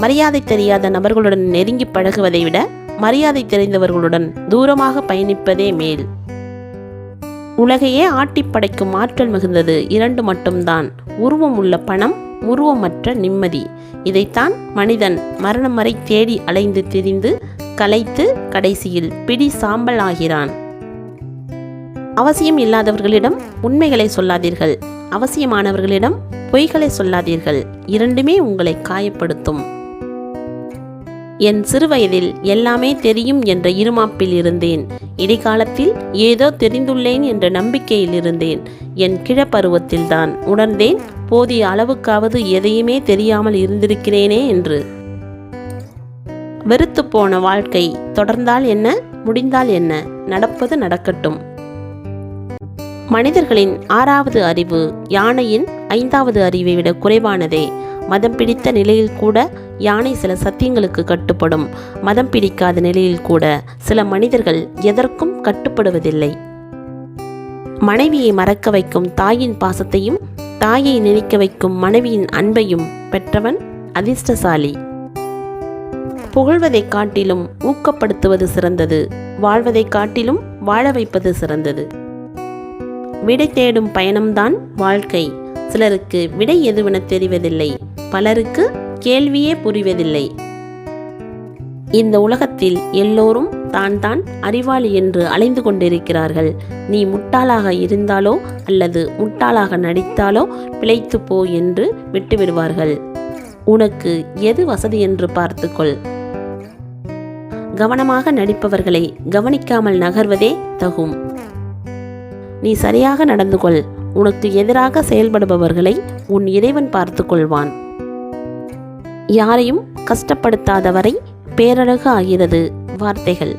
மரியாதை தெரியாத நபர்களுடன் நெருங்கி பழகுவதை விட மரியாதை தெரிந்தவர்களுடன் தூரமாக பயணிப்பதே மேல். உலகையே ஆட்டி படைக்கும் ஆற்றல் மிகுந்தது இரண்டு மட்டும்தான். உருவம் உள்ள பணம் உருவமற்ற நிம்மதி. இதைத்தான் மனிதன் மரணம் வரை தேடி அலைந்து திரிந்து கலைத்து கடைசியில் பிடி சாம்பல் ஆகிறான். அவசியம் இல்லாதவர்களிடம் உண்மைகளை சொல்லாதீர்கள். அவசியமானவர்களிடம் பொய்களை சொல்லாதீர்கள். இரண்டுமே உங்களை காயப்படுத்தும். என் சிறுவயதில் எல்லாமே தெரியும் என்ற இருமாப்பில் இருந்தேன். இடைக்காலத்தில் ஏதோ தெரிந்துள்ளேன் என்ற நம்பிக்கையில் இருந்தேன். என் கிழப்பருவத்தில்தான் உணர்ந்தேன் போதிய அளவுக்காவது எதையுமே தெரியாமல் இருந்திருக்கிறேனே என்று. வெறுத்து போன வாழ்க்கை தொடர்ந்தால் என்ன முடிந்தால் என்ன நடப்பது நடக்கட்டும். மனிதர்களின் ஆறாவது அறிவு யானையின் ஐந்தாவது அறிவை விட குறைவானதே. மதம் பிடித்த நிலையில் கூட யானை சில சத்தியங்களுக்கு கட்டுப்படும். மதம் பிடிக்காத நிலையில் கூட சில மனிதர்கள் எதற்கும் கட்டுப்படுவதில்லை. மனைவியை மறக்க வைக்கும் தாயின் பாசத்தையும் தாயை நினைக்க வைக்கும் மனைவியின் அன்பையும் பெற்றவன் அதிர்ஷ்டசாலி. புகழ்வதைக் காட்டிலும் ஊக்கப்படுத்துவது சிறந்தது. வாழ்வதைக் காட்டிலும் வாழ வைப்பது சிறந்தது. விடை தேடும் பயணம்தான் வாழ்க்கை. சிலருக்கு விடை எதுவென தெரிவதில்லை. பலருக்கு கேள்வியே புரிவதில்லை. இந்த உலகத்தில் எல்லோரும் தான் தான் அறிவாளி என்று அலைந்து கொண்டிருக்கிறார்கள். நீ முட்டாளாக இருந்தாலோ அல்லது முட்டாளாக நடித்தாலோ பிழைத்து போ என்று விட்டுவிடுவார்கள். உனக்கு எது வசதி என்று பார்த்துக்கொள். கவனமாக நடிப்பவர்களை கவனிக்காமல் நகர்வதே தகும். நீ சரியாக நடந்து கொள் உனக்கு எதிராக செயல்படுபவர்களை உன் இறைவன் பார்த்து கொள்வான் யாரையும் கஷ்டப்படுத்தாதவரை பேரழகு ஆகிறது. வார்த்தைகள்.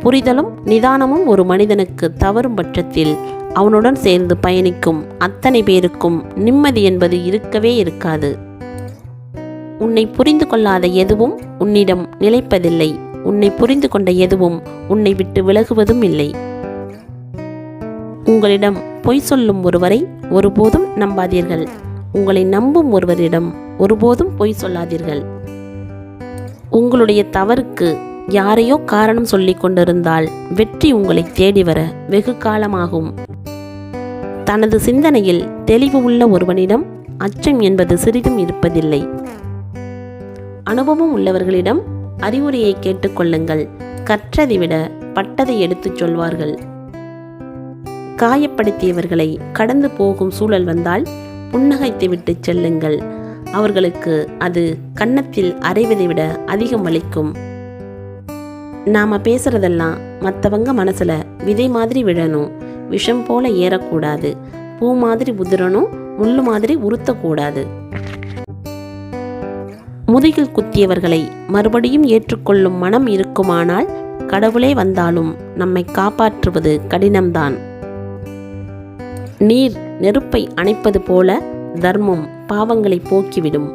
புரிதலும் நிதானமும் ஒரு மனிதனுக்கு தவறும் பட்சத்தில் அவனுடன் சேர்ந்து பயணிக்கும் அத்தனை பேருக்கும் நிம்மதி என்பது இருக்கவே இருக்காது. உன்னை புரிந்து கொள்ளாத எதுவும் உன்னிடம் நிலைப்பதில்லை. உன்னை புரிந்து கொண்ட எதுவும் உன்னை விட்டு விலகுவதும் இல்லை. உங்களிடம் பொய் சொல்லும் ஒருவரை ஒருபோதும் நம்பாதீர்கள். உங்களை நம்பும் ஒருவரிடம் ஒருபோதும் பொய் சொல்லாதீர்கள். உங்களுடைய தவறுக்கு யாரையோ காரணம் சொல்லிக் கொண்டிருந்தால் வெற்றி உங்களை தேடி வர வெகு காலமாகும். தனது சிந்தனையில் தெளிவு உள்ள ஒருவனிடம் அச்சம் என்பது சிறிதும் இருப்பதில்லை. அனுபவம் உள்ளவர்களிடம் அறிவுரையை கேட்டுக்கொள்ளுங்கள் கற்றதை விட பட்டதை எடுத்துச் சொல்வார்கள். காயப்படுத்தியவர்களை கடந்து போகும் சூழல் வந்தால் புன்னகைத்து விட்டு செல்லுங்கள். அவர்களுக்கு அது கன்னத்தில் அரைவதை விட அதிகம் வலிக்கும். நாம பேசுறதெல்லாம் மற்றவங்க மனசுல விதை மாதிரி விழணும். விஷம் போல ஏறக்கூடாது. பூ மாதிரி உதிரணும் முள்ளு மாதிரி உறுத்தக்கூடாது. முதுகில் குத்தியவர்களை மறுபடியும் ஏற்றுக்கொள்ளும் மனம் இருக்குமானால் கடவுளே வந்தாலும் நம்மை காப்பாற்றுவது கடினம்தான். நீர் நெருப்பை அணைப்பது போல தர்மம் பாவங்களை போக்கிவிடும்.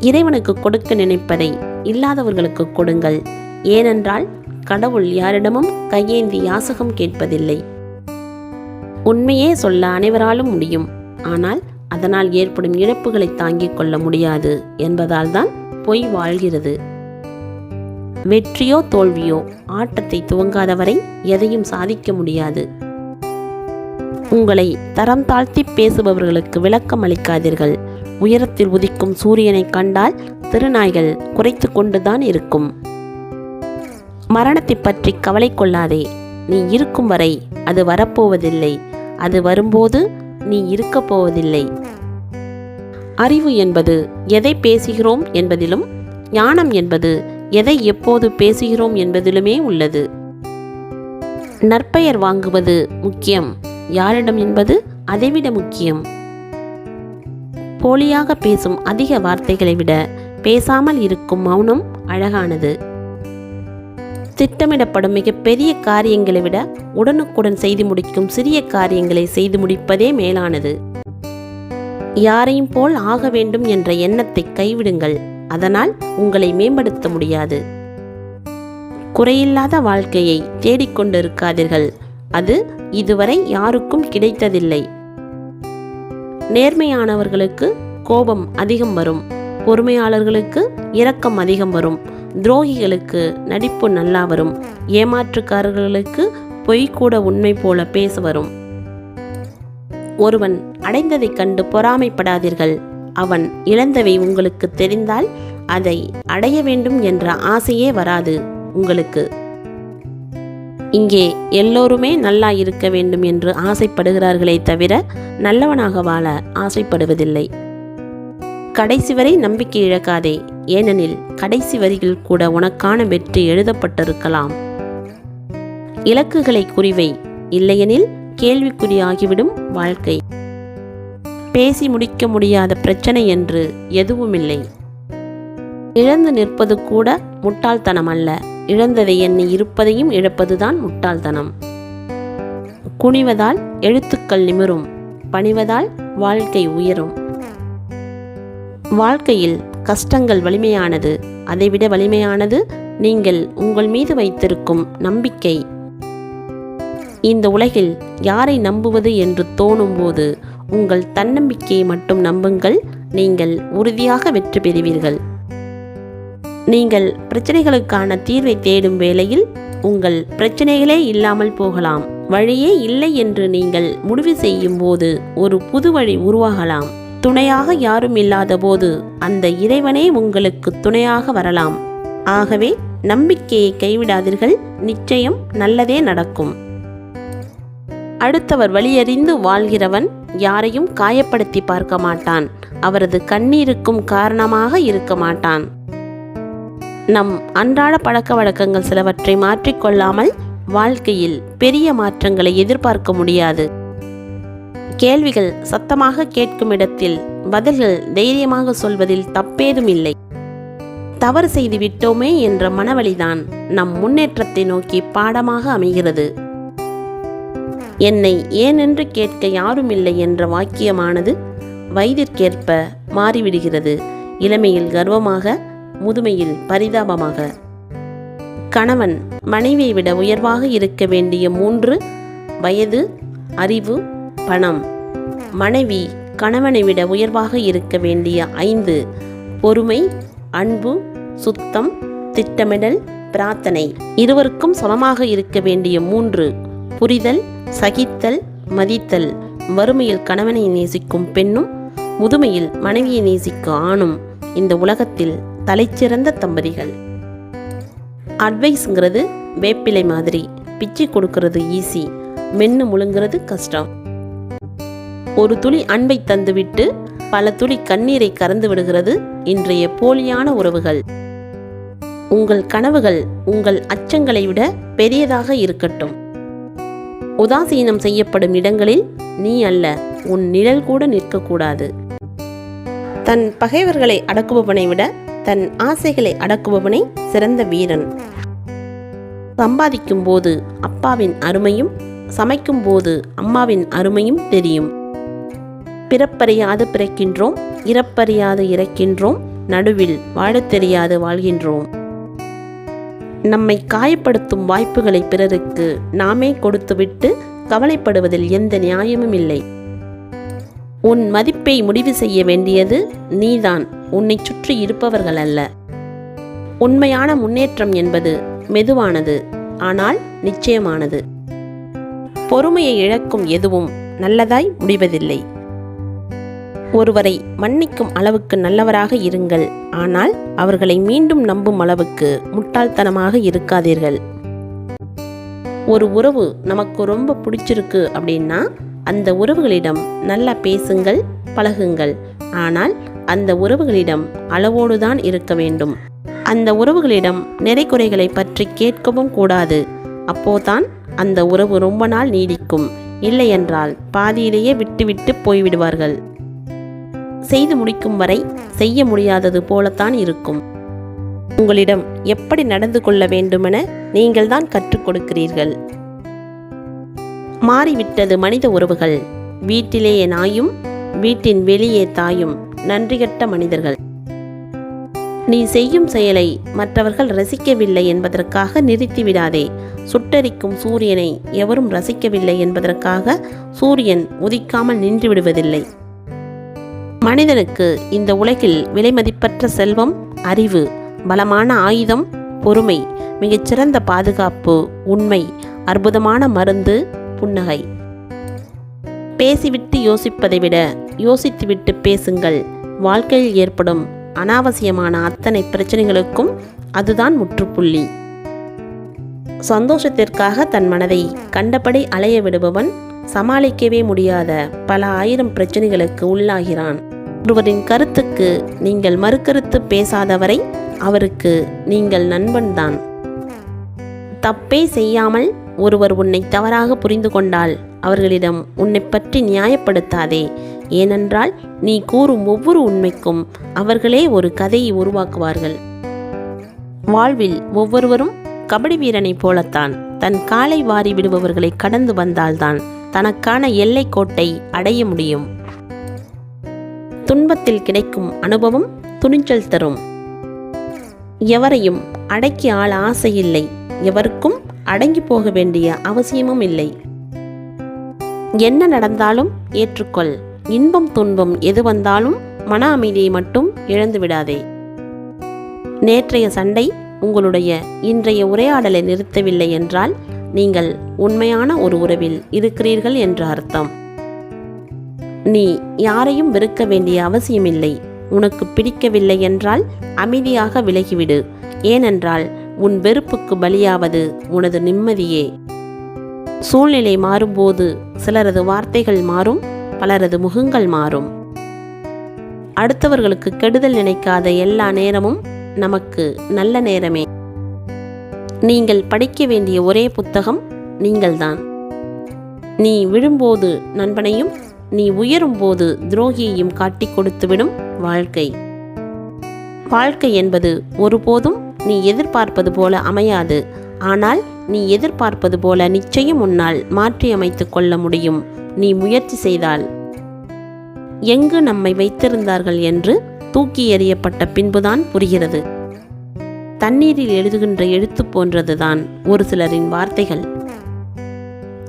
இறைவனுக்கு கொடுக்க நினைப்பதை இல்லாதவர்களுக்கு கொடுங்கள். ஏனென்றால் கடவுள் யாரிடமும் கையேந்தி யாசகம் கேட்பதில்லை. உண்மையே சொல்ல அனைவராலும் முடியும். ஆனால் அதனால் ஏற்படும் இழப்புகளை தாங்கிக் கொள்ள முடியாது என்பதால் தான் பொய் வாழ்கிறது. வெற்றியோ தோல்வியோ ஆட்டத்தை துவங்காதவரை எதையும் சாதிக்க முடியாது. உங்களை தரம் தாழ்த்தி பேசுபவர்களுக்கு விளக்கம் அளிக்காதீர்கள். உயரத்தில் உதிக்கும் சூரியனை கண்டால் திருநாய்கள் குறைத்து கொண்டுதான் இருக்கும். மரணத்தை பற்றி கவலை கொள்ளாதே. நீ இருக்கும் வரை அது வரப்போவதில்லை. அது வரும்போது நீ இருக்கப் போவதில்லை. அறிவு என்பது எதை பேசுகிறோம் என்பதிலும் ஞானம் என்பது எதை எப்போது பேசுகிறோம் என்பதிலுமே உள்ளது. நற்பெயர் வாங்குவது முக்கியம். யாரிடம் என்பது அதைவிட முக்கியம். போலியாக பேசும் அதிக வார்த்தைகளை விட பேசாமல் இருக்கும் மௌனம் அழகானது. திட்டமிடப்படும் மிகப்பெரிய காரியங்களை விட உடனுக்குடன் செய்து முடிக்கும் சிறிய காரியங்களை செய்து முடிப்பதே மேலானது. யாரையும் போல் ஆக வேண்டும் என்ற எண்ணத்தை கைவிடுங்கள். அதனால் உங்களை மேம்படுத்த முடியாது. குறையில்லாத வாழ்க்கையை தேடிக்கொண்டிருக்காதீர்கள். அது இதுவரை யாருக்கும் கிடைத்ததில்லை. நேர்மையானவர்களுக்கு கோபம் அதிகம் வரும். பொறுமையாளர்களுக்கு இரக்கம் அதிகம் வரும். துரோகிகளுக்கு நடிப்பு நல்லா வரும். ஏமாற்றுக்காரர்களுக்கு பொய் கூட உண்மை போல பேச வரும். ஒருவன் அடைந்ததைக் கண்டு பொறாமைப்படாதீர்கள். அவன் இழந்தவை உங்களுக்கு தெரிந்தால் அதை அடைய வேண்டும் என்ற ஆசையே வராது. உங்களுக்கு இங்கே எல்லோருமே நல்லா இருக்க வேண்டும் என்று ஆசைப்படுகிறார்களே தவிர நல்லவனாக வாழ ஆசைப்படுவதில்லை. கடைசி வரை நம்பிக்கை இழக்காதே ஏனெனில் கடைசி வரியில் கூட உனக்கான வெற்றி எழுதப்பட்டிருக்கலாம். இலக்குகளை குறிவை இல்லையெனில் கேள்விக்குறியாகிவிடும் வாழ்க்கை. பேசி முடிக்க முடியாத பிரச்சனை என்று எதுவுமில்லை. இழந்து நிற்பது கூட முட்டாள்தனம் அல்ல இழந்ததை எண்ணி இருப்பதையும் இழப்பதுதான் முட்டாள்தனம். குனிவதால் எழுத்துக்கள் நிமிரும் பணிவதால் வாழ்க்கை உயரும். வாழ்க்கையில் கஷ்டங்கள் வலிமையானது அதைவிட வலிமையானது நீங்கள் உங்கள் மீது வைத்திருக்கும் நம்பிக்கை. இந்த உலகில் யாரை நம்புவது என்று தோணும்போது உங்கள் தன்னம்பிக்கையை மட்டும் நம்புங்கள் நீங்கள் உறுதியாக வெற்றி பெறுவீர்கள். நீங்கள் பிரச்சனைகளுக்கான தீர்வை தேடும் வேளையில் உங்கள் பிரச்சனைகளே இல்லாமல் போகலாம். வழியே இல்லை என்று நீங்கள் முடிவு செய்யும் போது ஒரு புது வழி உருவாகலாம். துணையாக யாரும் இல்லாத போது அந்த இறைவனே உங்களுக்கு துணையாக வரலாம். ஆகவே நம்பிக்கையை கைவிடாதீர்கள். நிச்சயம் நல்லதே நடக்கும். அடுத்தவர் வழியறிந்து வாழ்கிறவன் யாரையும் காயப்படுத்தி பார்க்க மாட்டான். அவரது கண்ணீருக்கும் காரணமாக இருக்க மாட்டான். நம் அன்றாட பழக்க வழக்கங்கள் சிலவற்றை மாற்றிக்கொள்ளாமல் வாழ்க்கையில் பெரிய மாற்றங்களை எதிர்பார்க்க முடியாது. கேள்விகள் சத்தமாக கேட்கும் இடத்தில் பதில்கள் தைரியமாக சொல்வதில் தப்பேதும் இல்லை. தவறு செய்து விட்டோமே என்ற மனவழிதான் நம் முன்னேற்றத்தை நோக்கி பாடமாக அமைகிறது. என்னை ஏனென்று கேட்க யாரும் இல்லை என்ற வாக்கியமானது வயதிற்கேற்ப மாறிவிடுகிறது. இளமையில் கர்வமாக முதுமையில் பரிதாபமாக. கணவன் மனைவியை விட உயர்வாக இருக்க வேண்டிய மூன்று வயது அறிவு பணம். மனைவி கணவனை விட உயர்வாக இருக்க வேண்டிய ஐந்து பொறுமை அன்பு சுத்தம் திட்டமிடல் பிரார்த்தனை. இருவருக்கும் சமமாக இருக்க வேண்டிய மூன்று புரிதல் சகித்தல் மதித்தல். வறுமையில் கணவனை நேசிக்கும் பெண்ணும் முதுமையில் மனைவியை நேசிக்கும் ஆணும். இந்த உலகத்தில் தலைச்சிறந்த தம்பதிகள். அட்வைஸுங்கிறது வேப்பிலை மாதிரி பிச்சை கொடுக்கறது ஈஸி மென்னு முழுங்கிறது கஷ்டம். ஒரு துளி அன்பை தந்துவிட்டு பல துளி கண்ணீரை கறந்து விடுகிறது இன்றைய போலியான உறவுகள். உங்கள் கனவுகள் உங்கள் அச்சங்களை விட பெரியதாக இருக்கட்டும். உதாசீனம் செய்யப்படும் இடங்களில் நீ அல்ல உன் நிழல் கூட நிற்கக்கூடாது. தன் பகைவர்களை அடக்குபவனை விட தன் ஆசைகளை அடக்குபவனை சிறந்த வீரன். சம்பாதிக்கும் போது அப்பாவின் அருமையும் சமைக்கும் போது அம்மாவின் அருமையும் தெரியும். பிறப்பறியாது பிறக்கின்றோம் இறப்பறியாது இறக்கின்றோம் நடுவில் வாழத் தெரியாது வாழ்கின்றோம். நம்மை காயப்படுத்தும் வாய்ப்புகளை பிறருக்கு நாமே கொடுத்துவிட்டு கவலைப்படுவதில் எந்த நியாயமும் இல்லை. உன் மதிப்பை முடிவு செய்ய வேண்டியது நீதான். உன்னை சுற்றி இருப்பவர்கள் அல்ல. உண்மையான முன்னேற்றம் என்பது மெதுவானது ஆனால் நிச்சயமானது. பொறுமையை இழக்கும் எதுவும் நல்லதாய் முடிவதில்லை. ஒருவரை மன்னிக்கும் அளவுக்கு நல்லவராக இருங்கள் ஆனால் அவர்களை மீண்டும் நம்பும் அளவுக்கு முட்டாள்தனமாக இருக்காதீர்கள். ஒரு உறவு நமக்கு ரொம்ப பிடிச்சிருக்கு அப்படின்னா அந்த உறவுகளிடம் நல்லா பேசுங்கள் பழகுங்கள். ஆனால் அந்த உறவுகளிடம் அளவோடு தான் இருக்க வேண்டும். அந்த உறவுகளிடம் நிறை குறைகளை பற்றி கேட்கவும் கூடாது. அப்போதான் அந்த உறவு ரொம்ப நாள் நீடிக்கும். இல்லையென்றால் பாதியிலேயே விட்டுவிட்டு போய்விடுவார்கள். செய்து முடிக்கும் வரை செய்ய முடியாதது போலத்தான் இருக்கும். உங்களிடம் எப்படி நடந்து கொள்ள வேண்டுமென நீங்கள்தான் கற்றுக் கொடுக்கிறீர்கள். மாறிவிட்டது மனித உறவுகள். வீட்டிலேயே நாயும் வீட்டின் வெளியே தாயும் நன்றிகட்ட மனிதர்கள். நீ செய்யும் செயலை மற்றவர்கள் ரசிக்கவில்லை என்பதற்காக நிறுத்திவிடாதே சுட்டரிக்கும் சூரியனை எவரும் ரசிக்கவில்லை என்பதற்காக சூரியன் உதிக்காமல் நின்று விடுவதில்லை. மனிதனுக்கு இந்த உலகில் விலைமதிப்பற்ற செல்வம் அறிவு பலமான ஆயுதம் பொறுமை மிகச்சிறந்த பாதுகாப்பு உண்மை அற்புதமான மருந்து புன்னகை. பேசிவிட்டு யோசிப்பதை விட யோசித்துவிட்டு பேசுங்கள். வாழ்க்கையில் ஏற்படும் அனாவசியமான அத்தனை பிரச்சனைகளுக்கும் அதுதான் முற்றுப்புள்ளி. சந்தோஷத்திற்காக தன் மனதை கண்டபடி அலைய விடுபவன் சமாளிக்கவே முடியாத பல ஆயிரம் பிரச்சனைகளுக்கு உள்ளாகிறான். ஒருவரின் கருத்துக்கு நீங்கள் மறுக்கருத்து பேசாதவரை அவருக்கு நீங்கள் நண்பன்தான். தப்பே செய்யாமல் ஒருவர் உன்னை தவறாக புரிந்து கொண்டால் அவர்களிடம் உன்னை பற்றி நியாயப்படுத்தாதே. ஏனென்றால் நீ கூறும் ஒவ்வொரு உண்மைக்கும் அவர்களே ஒரு கதையை உருவாக்குவார்கள். வாழ்வில் ஒவ்வொருவரும் கபடி வீரனைப் போலத்தான் தன் காலை வாரி விடுபவர்களை கடந்து வந்தால்தான் தனக்கான எல்லை கோட்டை அடைய முடியும். துன்பத்தில் கிடைக்கும் அனுபவம் துணிச்சல் தரும். எவரையும் அடக்கி ஆள ஆசை இல்லை எவருக்கும் அடங்கி போக வேண்டிய அவசியமும் இல்லை. என்ன நடந்தாலும் ஏற்றுக்கொள். இன்பம் துன்பம் எது வந்தாலும் மன அமைதியை மட்டும் இழந்து விடாதே. நேற்றைய சண்டை உங்களுடைய இன்றைய உரையாடலை நிறுத்தவில்லை என்றால் நீங்கள் உண்மையான ஒரு உறவில் இருக்கிறீர்கள் என்ற அர்த்தம். நீ யாரையும் வெறுக்க வேண்டிய அவசியமில்லை. உனக்கு பிடிக்கவில்லை என்றால் அமைதியாக விலகிவிடு. ஏனென்றால் உன் வெறுப்புக்கு பலியாவது உனது நிம்மதியே. சூழ்நிலை மாறும்போது சிலரது வார்த்தைகள் மாறும் பலரது முகங்கள் மாறும். அடுத்தவர்களுக்கு கெடுதல் நினைக்காத எல்லா நேரமும் நமக்கு நல்ல நேரமே. நீங்கள் படிக்க வேண்டிய ஒரே புத்தகம் நீங்கள்தான். நீ விழும்போது நண்பனையும் நீ உயரும்போது துரோகியையும் காட்டிக் கொடுத்துவிடும் வாழ்க்கை. வாழ்க்கை என்பது ஒருபோதும் நீ எதிர்பார்ப்பது போல அமையாது. ஆனால் நீ எதிர்பார்ப்பது போல நிச்சயம் உன்னால் மாற்றி அமைத்துக் கொள்ள முடியும். நீ முயற்சி செய்தால். எங்கு நம்மை வைத்திருந்தார்கள் என்று தூக்கி எறியப்பட்ட பின்புதான் புரிகிறது. தண்ணீரில் எழுதுகின்ற எழுத்து போன்றதுதான் ஒரு சிலரின் வார்த்தைகள்.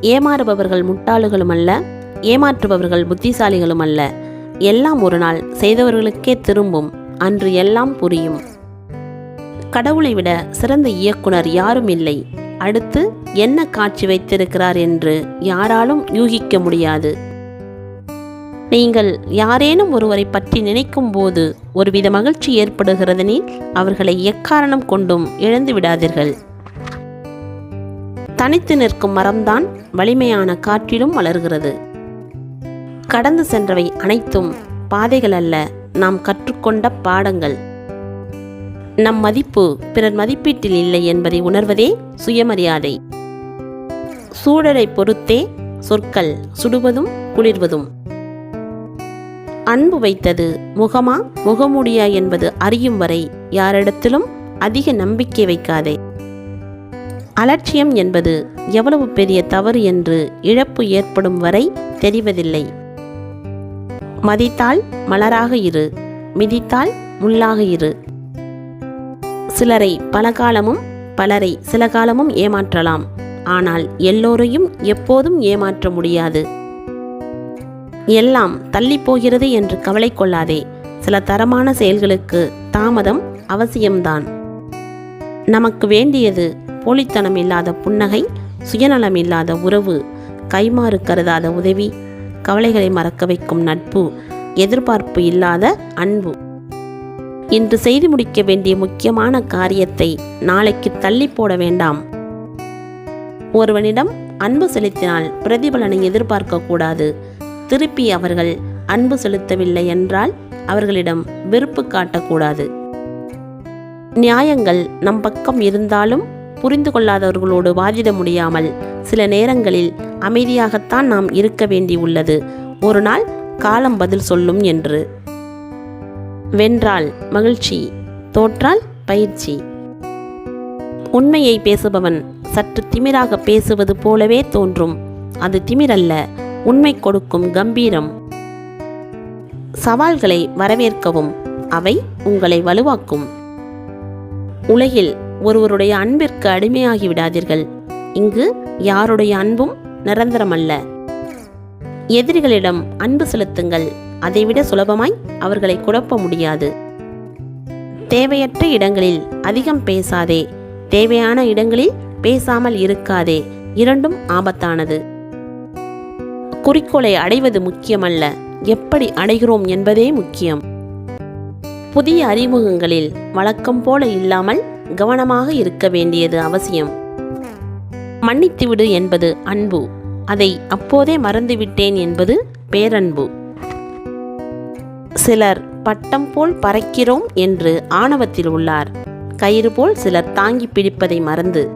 ஏமாறுபவர்கள் முட்டாளுகளும் அல்ல ஏமாற்றுபவர்கள் புத்திசாலிகளும் அல்ல. எல்லாம் ஒரு நாள் செய்தவர்களுக்கே திரும்பும் அன்று எல்லாம் புரியும். கடவுளை விட சிறந்த இயக்குனர் யாரும் இல்லை. அடுத்து என்ன காட்சி வைத்திருக்கிறார் என்று யாராலும் யூகிக்க முடியாது. நீங்கள் யாரேனும் ஒருவரை பற்றி நினைக்கும் போது ஒருவித மகிழ்ச்சி ஏற்படுகிறதெனில் அவர்களை எக்காரணம் கொண்டும் இழந்து விடாதீர்கள். தனித்து நிற்கும் மரம்தான் வலிமையான காற்றிலும் வளர்கிறது. கடந்து சென்றவை அனைத்தும் பாதைகள் அல்ல நாம் கற்றுக்கொண்ட பாடங்கள். நம் மதிப்பு பிறர் மதிப்பீட்டில் இல்லை என்பதை உணர்வதே சுயமரியாதை. சூழலை பொறுத்தே சொற்கள் சுடுவதும் குளிர்வதும். அன்பு வைத்தது முகமா முகமுடியா என்பது அறியும் வரை யாரிடத்திலும் அதிக நம்பிக்கை வைக்காதே. அலட்சியம் என்பது எவ்வளவு பெரிய தவறு என்று இழப்பு ஏற்படும் வரை தெரிவதில்லை. மதித்தால் மலராக இரு மிதித்தால் முள்ளாக இரு சிலரை பல காலமும் பலரை சில காலமும் ஏமாற்றலாம். ஆனால் எல்லோரையும் எப்போதும் ஏமாற்ற முடியாது. எல்லாம் தள்ளிப்போகிறது என்று கவலை கொள்ளாதே. சில தரமான செயல்களுக்கு தாமதம் அவசியம்தான். நமக்கு வேண்டியது போலித்தனம் இல்லாத புன்னகை சுயநலம் இல்லாத உறவு கைமாறு கருதாத உதவி கவலைகளை மறக்க வைக்கும் நட்பு எதிர்பார்ப்பு இல்லாத அன்பு. இன்று செய்து முடிக்க வேண்டிய முக்கியமான காரியத்தை நாளைக்கு தள்ளி போட வேண்டாம். ஒருவனிடம் அன்பு செலுத்தினால் பிரதிபலனை எதிர்பார்க்க கூடாது. திருப்பி அவர்கள் அன்பு செலுத்தவில்லை என்றால் அவர்களிடம் வெறுப்பு காட்டக்கூடாது. நியாயங்கள் நம் பக்கம் இருந்தாலும் புரிந்து கொள்ளாதவர்களோடு வாதிட முடியாமல் சில நேரங்களில் அமைதியாகத்தான் நாம் இருக்க வேண்டி உள்ளது ஒரு நாள் காலம் பதில் சொல்லும் என்று. வென்றால் மகிழ்ச்சி தோற்றால் பயிற்சி. உண்மையை பேசுபவன் சற்று திமிராக பேசுவது போலவே தோன்றும். அது திமிரல்ல உண்மை கொடுக்கும் கம்பீரம். சவால்களை வரவேற்கவும் அவை உங்களை வலுவாக்கும். உலகில் ஒருவருடைய அன்பிற்கு அடிமையாகி விடாதீர்கள். இங்கு யாருடைய அன்பும் நிரந்தரமல்ல. எதிரிகளிடம் அன்பு செலுத்துங்கள். அதைவிட சுலபமாய் அவர்களை குழப்ப முடியாது. தேவையற்ற இடங்களில் அதிகம் பேசாதே. தேவையான இடங்களில் பேசாமல் இருக்காதே. இரண்டும் ஆபத்தானது. குறிக்கோளை அடைவது முக்கியமல்ல. எப்படி அடைகிறோம் என்பதே முக்கியம். புதிய அறிமுகங்களில் வழக்கம் போல இல்லாமல் கவனமாக இருக்க வேண்டியது அவசியம். மன்னித்துவிடு என்பது அன்பு. அதை அப்போதே மறந்துவிட்டேன் என்பது பேரன்பு. சிலர் பட்டம் போல் பறக்கிறோம் என்று ஆணவத்தில் உள்ளார். கயிறு போல் சிலர் தாங்கி பிடிப்பதை மறந்து.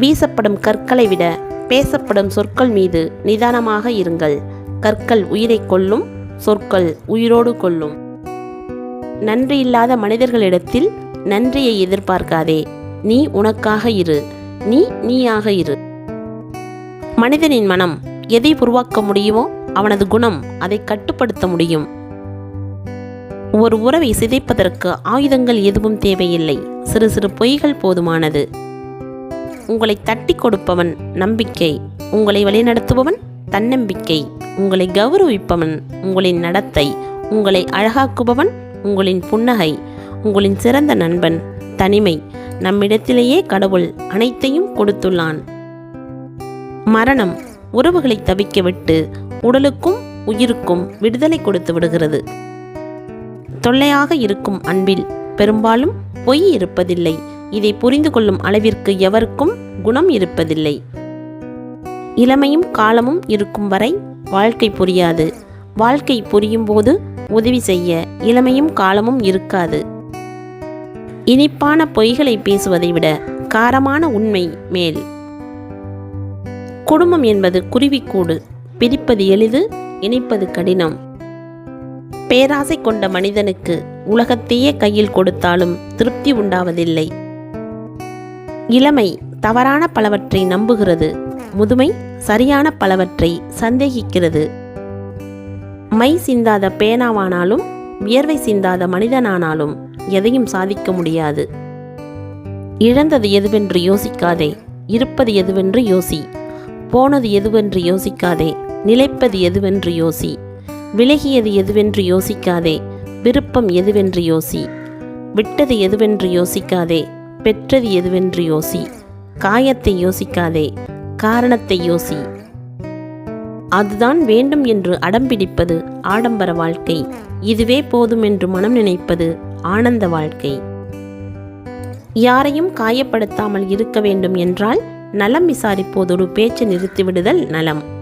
வீசப்படும் கற்களை விட பேசப்படும் சொற்கள் மீது நிதானமாக இருங்கள். கற்கள் உயிரை கொல்லும் சொற்கள் உயிரோடு கொல்லும். நன்றி இல்லாத மனிதர்களிடத்தில் நன்றியை எதிர்பார்க்காதே. நீ உனக்காக இரு. நீ நீயாக இரு. மனிதனின் மனம் எதை உருவாக்க முடியுமோ அவனது குணம் அதை கட்டுப்படுத்த முடியும். ஒரு உறவை சிதைப்பதற்கு ஆயுதங்கள் எதுவும் தேவையில்லை. சிறு சிறு பொய்கள் போதுமானது. உங்களை தட்டி கொடுப்பவன் நம்பிக்கை. உங்களை வழிநடத்துபவன் தன்னம்பிக்கை. உங்களை கௌரவிப்பவன் உங்களின் நடத்தை. உங்களை அழகாக்குபவன் உங்களின் புன்னகை. உங்களின் சிறந்த நண்பன் தனிமை நம்மிடத்திலேயே கடவுள் அனைத்தையும் கொடுத்துள்ளான். மரணம் உறவுகளை தவிக்க விட்டு உடலுக்கும் உயிருக்கும் விடுதலை கொடுத்து விடுகிறது. தொல்லையாக இருக்கும் அன்பில் பெரும்பாலும் பொய் இருப்பதில்லை. இதை புரிந்து கொள்ளும் அளவிற்கு எவருக்கும் குணம் இருப்பதில்லை. இளமையும் காலமும் இருக்கும் வரை வாழ்க்கை புரியாது. வாழ்க்கை புரியும் போது உதவி செய்ய இளமையும் காலமும் இருக்காது. இனிப்பான பொய்களை பேசுவதை விட காரமான உண்மை மேல். குடும்பம் என்பது குருவிக்கூடு. பிரிப்பது எளிது இணைப்பது கடினம். பேராசை கொண்ட மனிதனுக்கு உலகத்தையே கையில் கொடுத்தாலும் திருப்தி உண்டாவதில்லை. இளமை தவறான பலவற்றை நம்புகிறது முதுமை சரியான பலவற்றை சந்தேகிக்கிறது. மை சிந்தாத பேனாவானாலும் வியர்வை சிந்தாத மனிதனானாலும் எதையும் சாதிக்க முடியாது. இழந்தது எதுவென்று யோசிக்காதே இருப்பது எதுவென்று யோசி போனது எதுவென்று யோசிக்காதே நிலைப்பது எதுவென்று யோசி. விலகியது எதுவென்று யோசிக்காதே. விருப்பம் எதுவென்று யோசி. விட்டது எதுவென்று யோசிக்காதே. பெற்றது எதுவென்று யோசி. காயத்தை யோசிக்காதே. காரணத்தை யோசி. அதுதான் வேண்டும் என்று அடம்பிடிப்பது ஆடம்பர வாழ்க்கை. இதுவே போதும் என்று மனம் நினைப்பது ஆனந்த வாழ்க்கை. யாரையும் காயப்படுத்தாமல் இருக்க வேண்டும் என்றால் நலம் விசாரிப்போதொரு பேச்சு நிறுத்திவிடுதல் நலம்.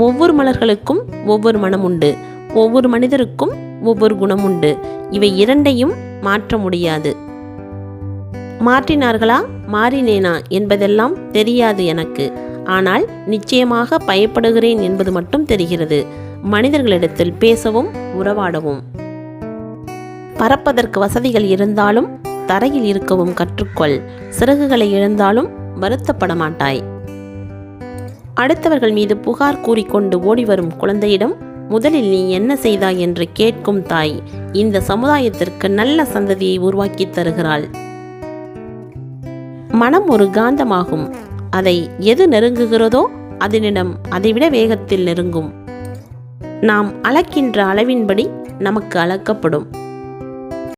ஒவ்வொரு மலர்களுக்கும் ஒவ்வொரு மனம் உண்டு ஒவ்வொரு மனிதருக்கும் ஒவ்வொரு குணம் உண்டு இவை இரண்டையும் மாற்ற முடியாது. மாற்றினார்களா? மாறினேனா என்பதெல்லாம் தெரியாது எனக்கு. ஆனால் நிச்சயமாக பயப்படுகிறேன் என்பது மட்டும் தெரிகிறது. மனிதர்களிடத்தில் பேசவும் உறவாடவும். பறப்பதற்கு வசதிகள் இருந்தாலும் தரையில் இருக்கவும் கற்றுக்கொள். சிறகுகளை இழந்தாலும் வருத்தப்பட மாட்டாய் அடுத்தவர்கள் மீது புகார் கூறிக்கொண்டு ஓடிவரும் குழந்தையிடம் முதலில் நீ என்ன செய்தாய் என்று கேட்கும் தாய் இந்த சமுதாயத்திற்கு நல்ல சந்ததியை உருவாக்கி தருகிறாள். மனம் ஒரு காந்தமாகும். அதை எது நெருங்குகிறதோ அதனிடம் அதைவிட வேகத்தில் நெருங்கும். நாம் அளக்கின்ற அளவின்படி நமக்கு அளக்கப்படும்.